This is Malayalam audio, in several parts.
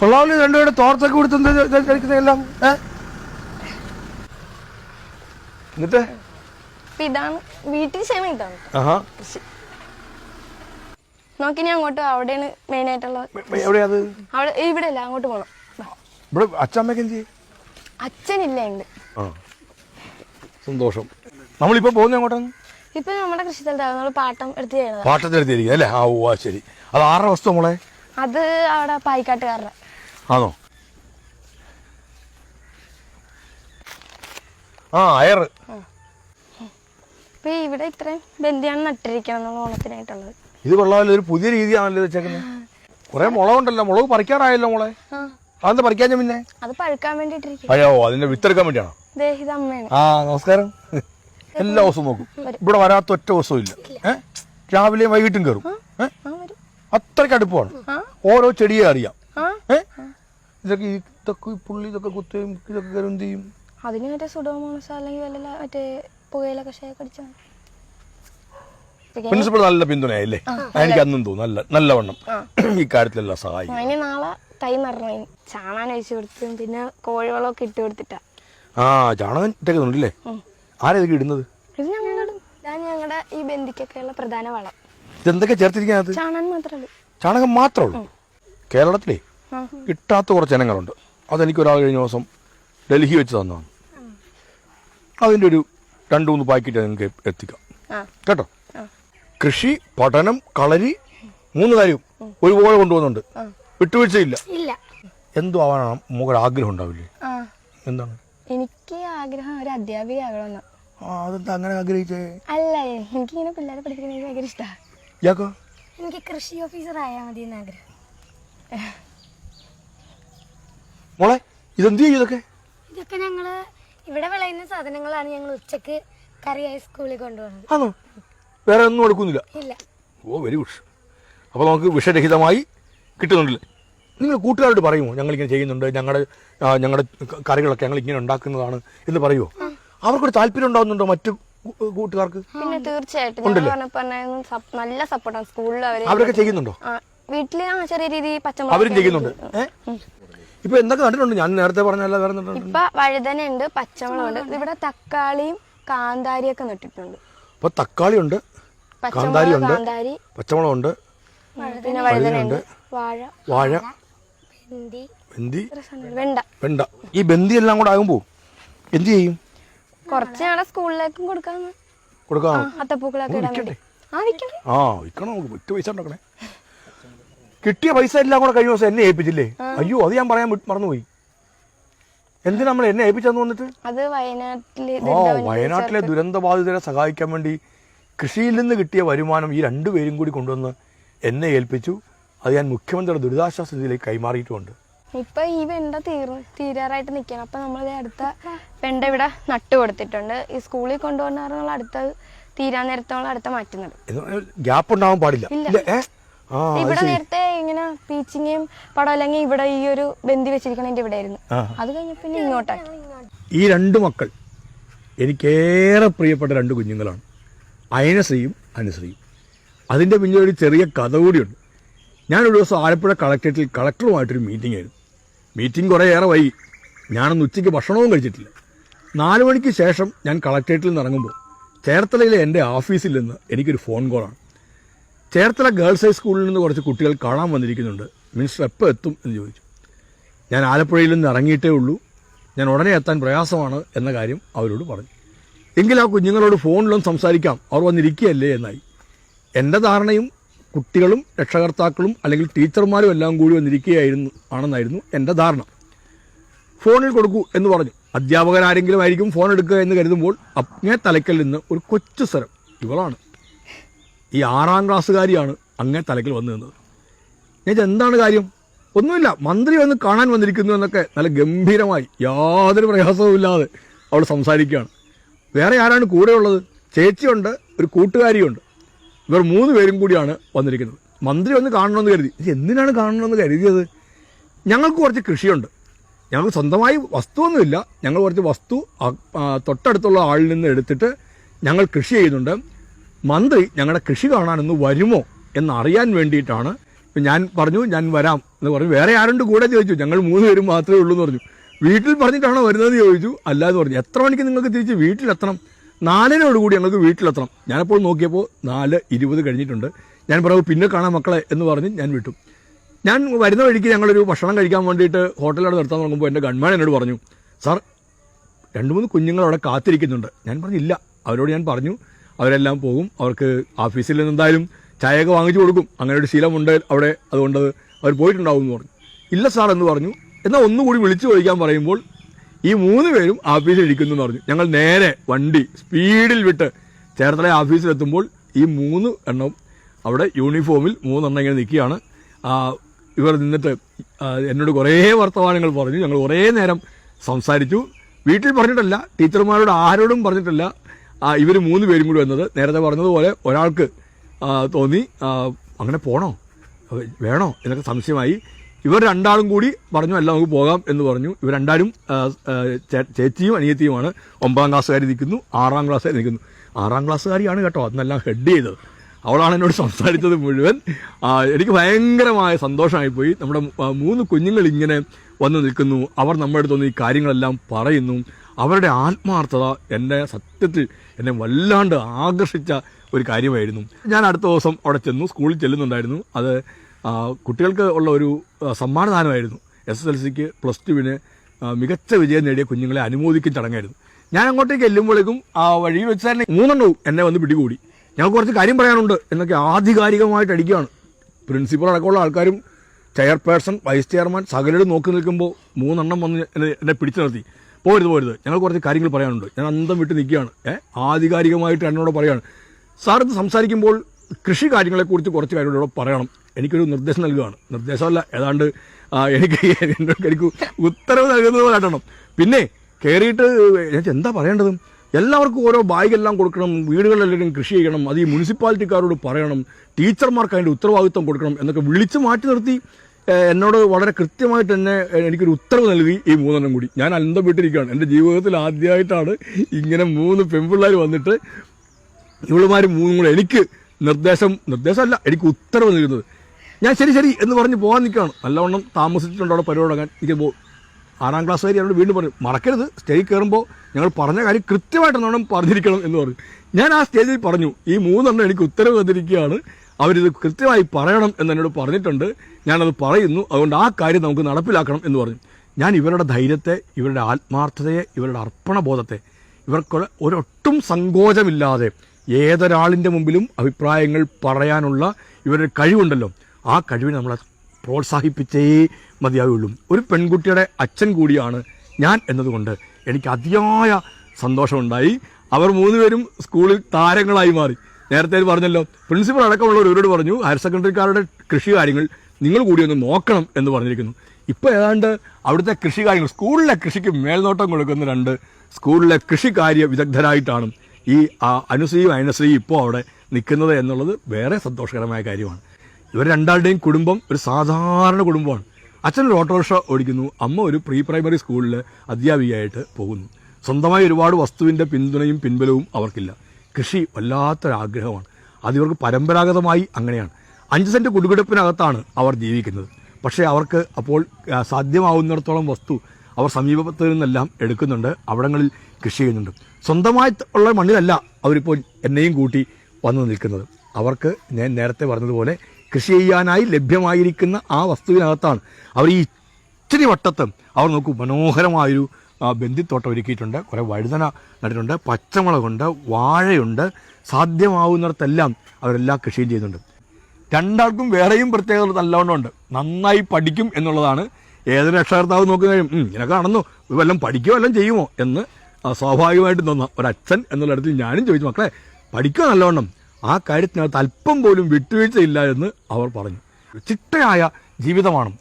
കൊള്ളാവില്ല രണ്ടുപേരുടെ തോർത്തൊക്കെ കൊടുത്ത് കഴിക്കുന്നതെല്ലാം ഏ? എന്നിട്ട്? ഇതാണ് വീട്ടിൽ ക്ഷേമം ഇതാണ് നോക്കി ഞാൻ അങ്ങോട്ട് അവിടെയാണ് മെയിൻ അത്? അവിടെ ഇവിടെ അല്ല അങ്ങോട്ട് പോണം. ഇവിടെ അച്ഛമ്മക്ക് എന്ത് അച്ഛനില്ല ഉണ്ട് സന്തോഷം. നമ്മളിപ്പോ പോകുന്ന അങ്ങോട്ടാണ് ഇപ്പൊ നമ്മുടെ കൃഷിസ്ഥലത്താണ് നമ്മൾ പാട്ടം എടുത്ത് ചെയ്യണത് പാട്ടത്തിനെടുത്തിരിക്കും അല്ലേ? ആ ഓ ശരി. അത് ആറര വസ്തു മോളെ? അത് അവിടെ പായിക്കാട്ടുകാരുടെ. ആണോ? ആ അയർ. ഇപ്പൊ ഇവിടെ ഇത്രയും ബന്ധിയാണ് നട്ടിരിക്കണം നമ്മൾ ഓണത്തിനായിട്ടുള്ളത്. ഇത് കൊള്ളാമല്ലോ ഒരു പുതിയ രീതിയാണല്ലോ വെച്ചേക്കുന്നത്. കുറെ മുളകുണ്ടല്ലോ മുളക് പറിക്കാറായല്ലോ മോളെ. അതെന്താ പറിക്കാൻ പിന്നെ? അത് പഴുക്കാൻ വേണ്ടിട്ടിരിക്കും അയ്യോ അതിന്റെ വിത്തെടുക്കാൻ വേണ്ടിയാണോ? ആ നമസ്കാരം. എല്ലാ ദിവസവും നോക്കും. ഇവിടെ വരാത്ത ഒറ്റ ദിവസവും ഇല്ല. ഏഹ് രാവിലെയും വൈകിട്ടും കയറും. അത്രയ്ക്ക് അടുപ്പമാണ്. ഓരോ ചെടിയെ അറിയാം. ഇതൊക്കെ ഇതൊക്കെ പുള്ളി ഇതൊക്കെ കുത്തുകയും ഇതൊക്കെ കയറും ചെയ്യും? അതിന് മറ്റേ സുഡോമോണസ് അല്ലെങ്കിൽ വല്ല മറ്റേ പുകയില കഷായൊക്കെ അടിച്ചാൽ പ്രിൻസിപ്പൾ നല്ല പിന്തുണയായില്ലേ? എനിക്ക് അന്നും തോന്നുന്നു. നല്ല നല്ലവണ്ണം ഈ കാര്യത്തിലെല്ലാം സഹായിക്കും. അതിന് നാളെ തൈ നിറഞ്ഞു ചാണാൻ അഴിച്ചു കൊടുത്തും പിന്നെ കോഴിവളമൊക്കെ ഇട്ട് കൊടുത്തിട്ടാ. ആ ചാണകം ഇട്ടേക്കുന്നുണ്ടല്ലേ? ആരാ ഇതൊക്കെ ഇടുന്നത്? ഇത് ഞങ്ങളുടെ ഞാൻ ഞങ്ങളുടെ ഈ ബന്ധിക്കൊക്കെയുള്ള പ്രധാന വളം. ഇതെന്തൊക്കെ ചേർത്തിരിക്കുന്നത്? ചാണാൻ മാത്രമേ ഉള്ളൂ. ചാണകം മാത്രമേ ഉള്ളൂ? കേരളത്തിലേ. കിട്ടാത്ത കുറച്ച് ഇനങ്ങളുണ്ട്. അതെനിക്ക് ഒരാൾ കഴിഞ്ഞ ദിവസം ഡൽഹി വെച്ച് തന്നതാണ്. അതിന്റെ ഒരു രണ്ട് മൂന്ന് പാക്കറ്റ് നിങ്ങൾക്ക് എത്തിക്കാം. കേട്ടോ? കൃഷി പഠനം കളരി മൂന്ന് കാര്യവും ഒരുപോലെ കൊണ്ടുപോകുന്നുണ്ട്. വിട്ടുവീഴ്ചയില്ല. എന്തോ ആവാനാണ് മുകളുടെ ആഗ്രഹം ഉണ്ടാവില്ലേ? എന്താണ്? എനിക്ക് ആഗ്രഹം ഒരു അധ്യാപികയാകണമെന്ന് ആ അതെന്താ അങ്ങനെ ആഗ്രഹിച്ചേ? അല്ല എനിക്കിങ്ങനെ പിള്ളേരെ പഠിപ്പിക്കുന്നത് ഭയങ്കര ഇഷ്ടമാണ് എനിക്ക് കൃഷി ഓഫീസർ ആയാൽ മതി എന്ന് ആഗ്രഹം മോളെ ഇതെന്ത് ചെയ്യും ഇതൊക്കെ? ഇതൊക്കെ ഞങ്ങൾ ഇവിടെ വിളയുന്ന സാധനങ്ങളാണ് ഞങ്ങൾ ഉച്ചയ്ക്ക് കറിയായി സ്കൂളിൽ കൊണ്ടുപോകുന്നത് ആണോ? വേറെ ഒന്നും എടുക്കുന്നില്ല. ഇല്ല. ഓ വെരി ഗുഡ് അപ്പോൾ നമുക്ക് വിഷരഹിതമായി കിട്ടുന്നുണ്ടല്ലേ? നിങ്ങൾ കൂട്ടുകാരോട് പറയുമോ ഞങ്ങൾ ഞങ്ങളിങ്ങനെ ചെയ്യുന്നുണ്ട് ഞങ്ങളുടെ ഞങ്ങളുടെ കറികളൊക്കെ ഞങ്ങൾ ഇങ്ങനെ ഉണ്ടാക്കുന്നതാണ് എന്ന് പറയുമോ? അവർക്കൊരു താല്പര്യം ഉണ്ടാകുന്നുണ്ടോ മറ്റു കൂട്ടുകാർക്ക്? പിന്നെ തീർച്ചയായിട്ടും. നല്ല സപ്പോർട്ടാണ് സ്കൂളിൽ അവർ അവരൊക്കെ ചെയ്യുന്നുണ്ടോ? വീട്ടിൽ ചെറിയ രീതി പച്ചമുളക് അവരും ചെയ്യുന്നുണ്ട്. ഇപ്പൊ എന്തൊക്കെ നട്ടിട്ടുണ്ട് ഞാൻ നേരത്തെ പറഞ്ഞല്ല വേറെ നട്ടിട്ടുണ്ട് ഇപ്പൊ വഴുതനയുണ്ട് പച്ചമുളകുണ്ട്. ഇവിടെ തക്കാളിയും കാന്താരിയൊക്കെ നട്ടിട്ടുണ്ട്. അപ്പൊ തക്കാളി ഉണ്ട് പച്ചമുളക് കാന്താരി പച്ചമുളകുണ്ട് പിന്നെ വഴുതനയുണ്ട് വാഴ വാഴ ബന്ദി. വെണ്ട. വെണ്ട. ഈ ബന്ദി എല്ലാം കൂടെ ആകുമ്പോ എന്ത് ചെയ്യും? കുറച്ച് ഞങ്ങളെ സ്കൂളിലേക്കും കൊടുക്കാന്ന്. കൊടുക്കാം അത്തപ്പൂക്കളൊക്കെ ഇടാൻ വേണ്ടി. ആ വിൽക്കണേ. നമുക്ക്. പൈസ ഉണ്ടാക്കണേ കിട്ടിയ പൈസ എല്ലാം കൂടെ കഴിഞ്ഞ ദിവസം എന്നെ ഏൽപ്പിച്ചില്ലേ? അയ്യോ അത് ഞാൻ പറയാൻ മറന്നുപോയി. എന്തിനാ നമ്മൾ എന്നെ ഏൽപ്പിച്ചെന്ന് വന്നിട്ട്? അത് വയനാട്ടിലെ ആ വയനാട്ടിലെ ദുരന്തബാധിതരെ സഹായിക്കാൻ വേണ്ടി കൃഷിയിൽ നിന്ന് കിട്ടിയ വരുമാനം ഈ രണ്ടുപേരും കൂടി കൊണ്ടുവന്ന് എന്നെ ഏൽപ്പിച്ചു. അത് ഞാൻ മുഖ്യമന്ത്രിയുടെ ദുരിതാശ്വാസ നിധിയിലേക്ക് കൈമാറിയിട്ടുമുണ്ട്. ഇപ്പൊ ഈ വെണ്ട തീർന്ന് തീരാറായിട്ട് നിൽക്കണം അപ്പൊ നമ്മൾ അടുത്ത വെണ്ട ഇവിടെ നട്ടു കൊടുത്തിട്ടുണ്ട്. ഈ സ്കൂളിൽ കൊണ്ടുപോകുന്ന അടുത്ത തീരാൻ നേരത്തെ നമ്മൾ അടുത്ത മാറ്റുന്നത്. ഗ്യാപ്പ് ഉണ്ടാവാൻ പാടില്ല. ഇവിടെ നേരത്തെ ഇങ്ങനെ പീച്ചിങ്ങയും പടം അല്ലെങ്കിൽ ഇവിടെ ഈ ഒരു ബന്ധി വെച്ചിരിക്കണതിന്റെ ഇവിടെ ആയിരുന്നു. അത് കഴിഞ്ഞ പിന്നെ ഇങ്ങോട്ടാക്കി. ഈ രണ്ട് മക്കൾ എനിക്കേറെ പ്രിയപ്പെട്ട രണ്ട് കുഞ്ഞുങ്ങളാണ്. അയനശ്രീയും അനുശ്രീയും. അതിന്റെ പിന്നിൽ ഒരു ചെറിയ കഥ കൂടിയുണ്ട്. ഞാനൊരു ദിവസം ആലപ്പുഴ കളക്ടറേറ്റിൽ കളക്ടറുമായിട്ടൊരു മീറ്റിംഗ് ആയിരുന്നു. മീറ്റിംഗ് കുറേ ഏറെ വൈകി. ഞാനൊന്ന് ഉച്ചയ്ക്ക് ഭക്ഷണവും കഴിച്ചിട്ടില്ല. നാല് മണിക്ക് ശേഷം ഞാൻ കളക്ടറേറ്റിൽ നിന്ന് ഇറങ്ങുമ്പോൾ ചേർത്തലയിലെ എന്റെ ഓഫീസിൽ നിന്ന് എനിക്കൊരു ഫോൺ കോളാണ് ചേർത്തല ഗേൾസ് ഹൈസ്കൂളിൽ നിന്ന് കുറച്ച് കുട്ടികൾ കാണാൻ വന്നിരിക്കുന്നുണ്ട്. മിനിസ്റ്റർ എപ്പോൾ എത്തും എന്ന് ചോദിച്ചു. ഞാൻ ആലപ്പുഴയിൽ നിന്ന് ഇറങ്ങിയിട്ടേ ഉള്ളൂ. ഞാൻ ഉടനെ എത്താൻ പ്രയാസമാണ് എന്ന കാര്യം അവരോട് പറഞ്ഞു. എങ്കിൽ ആ കുഞ്ഞുങ്ങളോട് ഫോണിലൊന്നും സംസാരിക്കാം. അവർ വന്നിരിക്കുകയല്ലേ എന്നായി. എന്റെ ധാരണയും കുട്ടികളും രക്ഷകർത്താക്കളും അല്ലെങ്കിൽ ടീച്ചർമാരും എല്ലാം കൂടി വന്നിരിക്കുകയായിരുന്നു ആണെന്നായിരുന്നു എന്റെ ധാരണ. ഫോണിൽ കൊടുക്കൂ എന്ന് പറഞ്ഞു. അധ്യാപകരാരെങ്കിലും ആയിരിക്കും ഫോൺ എടുക്കുക എന്ന് കരുതുമ്പോൾ അങ്ങേ തലയ്ക്കൽ നിന്ന് ഒരു കൊച്ചു സ്വരം. ഇവളാണ്. ഈ ആറാം ക്ലാസ്സുകാരിയാണ് അങ്ങേ തലക്കിൽ വന്നു നിന്നത്. ഞാൻ എന്താണ് കാര്യം? ഒന്നുമില്ല മന്ത്രി വന്ന് കാണാൻ വന്നിരിക്കുന്നു എന്നൊക്കെ നല്ല ഗംഭീരമായി യാതൊരു പ്രയാസവും ഇല്ലാതെ അവൾ സംസാരിക്കുകയാണ്. വേറെ ആരാണ് കൂടെയുള്ളത് ചേച്ചിയുണ്ട് ഒരു കൂട്ടുകാരിയുണ്ട്. ഇവർ മൂന്ന് പേരും കൂടിയാണ് വന്നിരിക്കുന്നത്. മന്ത്രി വന്ന് കാണണമെന്ന് കരുതി. എന്തിനാണ് കാണണമെന്ന് കരുതിയത്? ഞങ്ങൾക്ക് കുറച്ച് കൃഷിയുണ്ട്. ഞങ്ങൾക്ക് സ്വന്തമായി വസ്തുവൊന്നുമില്ല. ഞങ്ങൾ കുറച്ച് വസ്തു തൊട്ടടുത്തുള്ള ആളിൽ നിന്ന് എടുത്തിട്ട് ഞങ്ങൾ കൃഷി ചെയ്യുന്നുണ്ട്. മന്ത്രി ഞങ്ങളുടെ കൃഷി കാണാനൊന്ന് വരുമോ എന്നറിയാൻ വേണ്ടിയിട്ടാണ്. ഞാൻ പറഞ്ഞു ഞാൻ വരാം എന്ന് പറഞ്ഞു. വേറെ ആരുണ്ട് കൂടെ ചോദിച്ചു. ഞങ്ങൾ മൂന്ന് പേരും മാത്രമേ ഉള്ളൂ എന്ന് പറഞ്ഞു. വീട്ടിൽ പറഞ്ഞിട്ടാണോ വരുന്നത് ചോദിച്ചു. അല്ലാതെ പറഞ്ഞു. എത്ര മണിക്ക് നിങ്ങൾക്ക് തിരിച്ച് വീട്ടിലെത്തണം? നാലിനോടുകൂടി ഞങ്ങൾക്ക് വീട്ടിലെത്തണം. ഞാനപ്പോൾ നോക്കിയപ്പോൾ നാല് ഇരുപത് കഴിഞ്ഞിട്ടുണ്ട്. ഞാൻ പറഞ്ഞു പിന്നെ കാണാം മക്കളെ എന്ന് പറഞ്ഞ് ഞാൻ വിട്ടു. ഞാൻ വരുന്ന വഴിക്ക് ഞങ്ങളൊരു ഭക്ഷണം കഴിക്കാൻ വേണ്ടിയിട്ട് ഹോട്ടലിലവിടെ നിർത്താൻ തുടങ്ങുമ്പോൾ എന്റെ ഗൺമാൻ എന്നോട് പറഞ്ഞു സാർ രണ്ട് മൂന്ന് കുഞ്ഞുങ്ങൾ അവിടെ കാത്തിരിക്കുന്നുണ്ട്. ഞാൻ പറഞ്ഞില്ല. അവരോട് ഞാൻ പറഞ്ഞു അവരെല്ലാം പോകും. അവർക്ക് ഓഫീസിൽ നിന്ന് എന്തായാലും ചായയൊക്കെ വാങ്ങിച്ചു കൊടുക്കും. അങ്ങനെ ഒരു ശീലമുണ്ട് അവിടെ. അതുകൊണ്ട് അവർ പോയിട്ടുണ്ടാവും എന്ന് പറഞ്ഞു. ഇല്ല സാർ എന്ന് പറഞ്ഞു. എന്നാൽ ഒന്നുകൂടി വിളിച്ചു ചോദിക്കാൻ പറയുമ്പോൾ ഈ മൂന്ന് പേരും ഓഫീസിൽ ഇരിക്കുന്നു എന്ന് പറഞ്ഞു. ഞങ്ങൾ നേരെ വണ്ടി സ്പീഡിൽ വിട്ട് ചേർത്തല ഓഫീസിലെത്തുമ്പോൾ ഈ മൂന്ന് എണ്ണം അവിടെ യൂണിഫോമിൽ മൂന്നെണ്ണം ഇങ്ങനെ നിൽക്കുകയാണ്. ഇവർ നിന്നിട്ട് എന്നോട് കുറേ വർത്തമാനങ്ങൾ പറഞ്ഞു. ഞങ്ങൾ കുറേ നേരം സംസാരിച്ചു. വീട്ടിൽ പറഞ്ഞിട്ടല്ല ടീച്ചർമാരോട് ആരോടും പറഞ്ഞിട്ടില്ല. ഇവർ മൂന്ന് പേരും കൂടി വന്നത് നേരത്തെ പറഞ്ഞതുപോലെ ഒരാൾക്ക് തോന്നി അങ്ങനെ പോണോ? വേണോ? എന്നൊക്കെ സംശയമായി. ഇവർ രണ്ടാളും കൂടി പറഞ്ഞു അല്ല നമുക്ക് പോകാം എന്ന് പറഞ്ഞു. ഇവർ രണ്ടാരും ആ, ആ, ചേച്ചിയും അനിയത്തിയുമാണ്. ഒമ്പതാം ക്ലാസ്സുകാരി നിൽക്കുന്നു ആറാം ക്ലാസ്സുകാരി നിൽക്കുന്നു. ആറാം ക്ലാസ്സുകാരിയാണ് കേട്ടോ അന്നെല്ലാം ഹെഡ് ചെയ്തത്. അവളാണ് എന്നോട് സംസാരിച്ചത് മുഴുവൻ. എനിക്ക് ഭയങ്കരമായ സന്തോഷമായിപ്പോയി. നമ്മുടെ മൂന്ന് കുഞ്ഞുങ്ങൾ ഇങ്ങനെ വന്ന് നിൽക്കുന്നു. അവർ നമ്മുടെ അടുത്ത് വന്ന് ഈ കാര്യങ്ങളെല്ലാം പറയുന്നു. അവരുടെ ആത്മാർത്ഥത എന്നെ സത്യത്തിൽ എന്നെ വല്ലാണ്ട് ആകർഷിച്ച ഒരു കാര്യമായിരുന്നു. ഞാൻ അടുത്ത ദിവസം അവിടെ ചെന്നു സ്കൂളിൽ ചെല്ലുന്നുണ്ടായിരുന്നു. അത് കുട്ടികൾക്ക് ഉള്ള ഒരു സമ്മാനദാനമായിരുന്നു. S S L C plus ടുവിന് മികച്ച വിജയം നേടിയ കുഞ്ഞുങ്ങളെ അനുമോദിക്കും ചടങ്ങായിരുന്നു. ഞാൻ അങ്ങോട്ടേക്ക് ചെല്ലുമ്പോഴേക്കും ആ വഴിയിൽ വെച്ച് തന്നെ മൂന്നെണ്ണവും എന്നെ വന്ന് പിടികൂടി. ഞങ്ങൾക്ക് കുറച്ച് കാര്യം പറയാനുണ്ട് എന്നൊക്കെ ആധികാരികമായിട്ട് അടിക്കുകയാണ്. പ്രിൻസിപ്പൾ അടക്കമുള്ള ആൾക്കാരും ചെയർപേഴ്സൺ വൈസ് ചെയർമാൻ സകലരും നോക്കി നിൽക്കുമ്പോൾ മൂന്നെണ്ണം വന്ന് എന്നെ പിടിച്ചു നിർത്തി പോരുത് പോരുത്. ഞങ്ങൾ കുറച്ച് കാര്യങ്ങൾ പറയാനുണ്ട്. ഞാൻ അന്തം വിട്ട് നിൽക്കുകയാണ്. ഏഹ് ആധികാരികമായിട്ട് എന്നോട് പറയാണ്. സാർ ഇത് സംസാരിക്കുമ്പോൾ കൃഷി കാര്യങ്ങളെക്കുറിച്ച് കുറച്ച് കാര്യങ്ങളോട് പറയണം. എനിക്കൊരു നിർദ്ദേശം നൽകുകയാണ്. നിർദ്ദേശമല്ല ഏതാണ്ട് എനിക്ക് എനിക്ക് ഉത്തരവ് നൽകുന്നത് പോലെ പിന്നെ കയറിയിട്ട് എന്താ പറയേണ്ടത്? എല്ലാവർക്കും ഓരോ ബാഗെല്ലാം കൊടുക്കണം വീടുകളിലെല്ലാം കൃഷി ചെയ്യണം അത് ഈ മുനിസിപ്പാലിറ്റിക്കാരോട് പറയണം ടീച്ചർമാർക്ക് അതിന്റെ ഉത്തരവാദിത്വം കൊടുക്കണം എന്നൊക്കെ വിളിച്ചു മാറ്റി നിർത്തി എന്നോട് വളരെ കൃത്യമായിട്ട് തന്നെ എനിക്കൊരു ഉത്തരവ് നൽകി ഈ മൂന്നെണ്ണം കൂടി. ഞാൻ അന്തം വിട്ടിരിക്കുകയാണ്. എന്റെ ജീവിതത്തിൽ ആദ്യമായിട്ടാണ് ഇങ്ങനെ മൂന്ന് പെൺപിള്ളേർ വന്നിട്ട് ഇവളുമാർ മൂന്നും കൂടെ എനിക്ക് നിർദ്ദേശം നിർദ്ദേശമല്ല എനിക്ക് ഉത്തരവ് നൽകുന്നത്. ഞാൻ ശരി ശരി എന്ന് പറഞ്ഞ് പോകാൻ നിൽക്കുകയാണ്. നല്ലവണ്ണം താമസിച്ചിട്ടുണ്ട് അവിടെ പരിപാടി തുടങ്ങാൻ എനിക്ക് പോകും ആറാം ക്ലാസ് വരെ അവരോട് വീണ്ടും പറഞ്ഞു മറക്കരുത് സ്റ്റേജിൽ കയറുമ്പോൾ ഞങ്ങൾ പറഞ്ഞ കാര്യം കൃത്യമായിട്ട് നമ്മൾ പറഞ്ഞിരിക്കണം എന്ന് പറഞ്ഞു. ഞാൻ ആ സ്റ്റേജിൽ പറഞ്ഞു ഈ മൂന്നെണ്ണം എനിക്ക് ഉത്തരവ് തന്നിരിക്കുകയാണ്. അവരിത് കൃത്യമായി പറയണം എന്ന് എന്നോട് പറഞ്ഞിട്ടുണ്ട്. ഞാനത് പറയുന്നു. അതുകൊണ്ട് ആ കാര്യം നമുക്ക് നടപ്പിലാക്കണം എന്ന് പറഞ്ഞു. ഞാൻ ഇവരുടെ ധൈര്യത്തെ ഇവരുടെ ആത്മാർത്ഥതയെ ഇവരുടെ അർപ്പണബോധത്തെ ഇവർക്ക് ഒരൊട്ടും സങ്കോചമില്ലാതെ ഏതൊരാളിന്റെ മുമ്പിലും അഭിപ്രായങ്ങൾ പറയാനുള്ള ഇവരുടെ കഴിവുണ്ടല്ലോ. ആ കഴിവിനെ നമ്മളെ പ്രോത്സാഹിപ്പിച്ചേ മതിയാവുള്ളൂ. ഒരു പെൺകുട്ടിയുടെ അച്ഛൻ കൂടിയാണ് ഞാൻ എന്നതുകൊണ്ട് എനിക്ക് അതിയായ സന്തോഷമുണ്ടായി. അവർ മൂന്നുപേരും സ്കൂളിൽ താരങ്ങളായി മാറി. നേരത്തെ പറഞ്ഞല്ലോ. പ്രിൻസിപ്പൽ അടക്കമുള്ള ഇവരോട് പറഞ്ഞു ഹയർ സെക്കൻഡറിക്കാരുടെ കൃഷി കാര്യങ്ങൾ നിങ്ങൾ കൂടി ഒന്ന് നോക്കണം എന്ന് പറഞ്ഞിരിക്കുന്നു. ഇപ്പോൾ ഏതാണ്ട് അവിടുത്തെ കൃഷി കാര്യങ്ങൾ സ്കൂളിലെ കൃഷിക്ക് മേൽനോട്ടം കൊടുക്കുന്ന രണ്ട് സ്കൂളിലെ കൃഷികാര്യ വിദഗ്ധരായിട്ടാണ് ഈ അനുശ്രീയും അയനശ്രീയും ഇപ്പോൾ അവിടെ നിൽക്കുന്നത് എന്നുള്ളത് വേറെ സന്തോഷകരമായ കാര്യമാണ്. ഇവർ രണ്ടാളുടെയും കുടുംബം ഒരു സാധാരണ കുടുംബമാണ്. അച്ഛൻ ഒരു ഓട്ടോറിക്ഷ ഓടിക്കുന്നു അമ്മ ഒരു പ്രീ പ്രൈമറി സ്കൂളിൽ അധ്യാപികയായിട്ട് പോകുന്നു. സ്വന്തമായി ഒരുപാട് വസ്തുവിന്റെ പിന്തുണയും പിൻബലവും അവർക്കില്ല. കൃഷി വല്ലാത്തൊരാഗ്രഹമാണ്. അത് ഇവർക്ക് പരമ്പരാഗതമായി അങ്ങനെയാണ്. അഞ്ച് സെന്റ് കുടുകിടപ്പിനകത്താണ് അവർ ജീവിക്കുന്നത്. പക്ഷേ അവർക്ക് അപ്പോൾ സാധ്യമാവുന്നിടത്തോളം വസ്തു അവർ സമീപത്തിൽ നിന്നെല്ലാം എടുക്കുന്നുണ്ട് അവിടങ്ങളിൽ കൃഷി ചെയ്യുന്നുണ്ട്. സ്വന്തമായി ഉള്ള മണ്ണിലല്ല അവരിപ്പോൾ എന്നെയും കൂട്ടി വന്നു നിൽക്കുന്നത്. അവർക്ക് ഞാൻ നേരത്തെ പറഞ്ഞതുപോലെ കൃഷി ചെയ്യാനായി ലഭ്യമായിരിക്കുന്ന ആ വസ്തുവിനകത്താണ് അവർ ഈ ഇച്ചിരി വട്ടത്ത് അവർ നോക്കൂ മനോഹരമായൊരു ബന്ദിത്തോട്ടം ഒരുക്കിയിട്ടുണ്ട്. കുറേ വഴുതന നട്ടിട്ടുണ്ട്. പച്ചമുളകുണ്ട് വാഴയുണ്ട്. സാധ്യമാവുന്നിടത്തെല്ലാം അവരെല്ലാം കൃഷിയും ചെയ്യുന്നുണ്ട്. രണ്ടാൾക്കും വേറെയും പ്രത്യേകത നല്ലവണ്ണം ഉണ്ട് നന്നായി പഠിക്കും എന്നുള്ളതാണ്. ഏതൊരു രക്ഷകർത്താവ് നോക്കുകയും ഇതിനൊക്കെ നടന്നു വല്ലതും പഠിക്കുകയോ വല്ലതും ചെയ്യുമോ? എന്ന് സ്വാഭാവികമായിട്ടും തോന്നാം. ഒരച്ഛൻ എന്നുള്ള ഇടത്തിൽ ഞാനും ചോദിച്ചു മക്കളെ പഠിക്കുക നല്ലവണ്ണം? ആ കാര്യത്തിനകത്ത് അല്പം പോലും വിട്ടുവീഴ്ചയില്ല എന്ന് അവർ പറഞ്ഞു. ചിട്ടയായ ജീവിതമാണ്.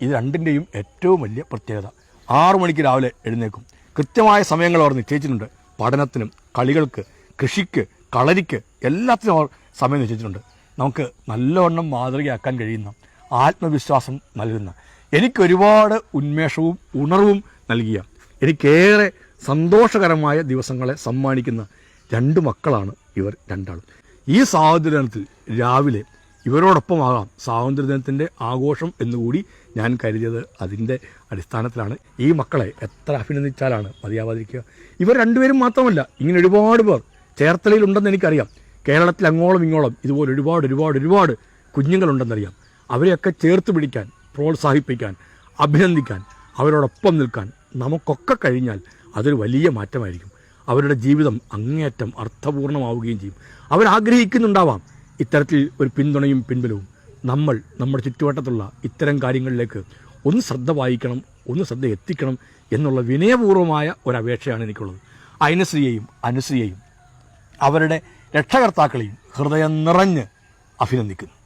ഇത് രണ്ടിന്റെയും ഏറ്റവും വലിയ പ്രത്യേകത. ആറു മണിക്ക് രാവിലെ എഴുന്നേക്കും കൃത്യമായ സമയങ്ങൾ അവർ നിശ്ചയിച്ചിട്ടുണ്ട്. പഠനത്തിനും കളികൾക്ക് കൃഷിക്ക് കളരിക്ക് എല്ലാത്തിനും അവർ സമയം നിശ്ചയിച്ചിട്ടുണ്ട്. നമുക്ക് നല്ലവണ്ണം മാതൃകയാക്കാൻ കഴിയുന്ന ആത്മവിശ്വാസം നൽകുന്ന എനിക്ക് ഒരുപാട് ഉന്മേഷവും ഉണർവും നൽകിയ എനിക്കേറെ സന്തോഷകരമായ ദിവസങ്ങളെ സമ്മാനിക്കുന്ന രണ്ട് മക്കളാണ് ഇവർ രണ്ടാളും. ഈ സ്വാതന്ത്ര്യദിനത്തിൽ രാവിലെ ഇവരോടൊപ്പമാകാം സ്വാതന്ത്ര്യദിനത്തിന്റെ ആഘോഷം എന്നുകൂടി ഞാൻ കരുതിയത് അതിന്റെ അടിസ്ഥാനത്തിലാണ് ഈ മക്കളെ എത്ര അഭിനന്ദിച്ചാലാണ് മതിയാവാതിരിക്കുക. ഇവർ രണ്ടുപേരും മാത്രമല്ല ഇങ്ങനെ ഒരുപാട് പേർ ചേർത്തലയിലുണ്ടെന്ന് എനിക്കറിയാം. കേരളത്തിൽ അങ്ങോളം ഇങ്ങോളം ഇതുപോലെ ഒരുപാട് ഒരുപാട് ഒരുപാട് കുഞ്ഞുങ്ങളുണ്ടെന്നറിയാം. അവരെയൊക്കെ ചേർത്ത് പിടിക്കാൻ പ്രോത്സാഹിപ്പിക്കാൻ അഭിനന്ദിക്കാൻ അവരോടൊപ്പം നിൽക്കാൻ നമുക്കൊക്കെ കഴിഞ്ഞാൽ അതൊരു വലിയ മാറ്റമായിരിക്കും. അവരുടെ ജീവിതം അങ്ങേയറ്റം അർത്ഥപൂർണമാവുകയും ചെയ്യും. അവരാഗ്രഹിക്കുന്നുണ്ടാവാം. ഇത്തരത്തിൽ ഒരു പിന്തുണയും പിൻബലവും നമ്മൾ നമ്മുടെ ചുറ്റുവട്ടത്തുള്ള ഇത്തരം കാര്യങ്ങളിലേക്ക് ഒന്ന് ശ്രദ്ധ വായിക്കണം ഒന്ന് ശ്രദ്ധ എത്തിക്കണം എന്നുള്ള വിനയപൂർവമായ ഒരപേക്ഷയാണ് എനിക്കുള്ളത്. അയനശ്രീയെയും അനുശ്രീയെയും അവരുടെ രക്ഷകർത്താക്കളെയും ഹൃദയം നിറഞ്ഞ് അഭിനന്ദിക്കുന്നു.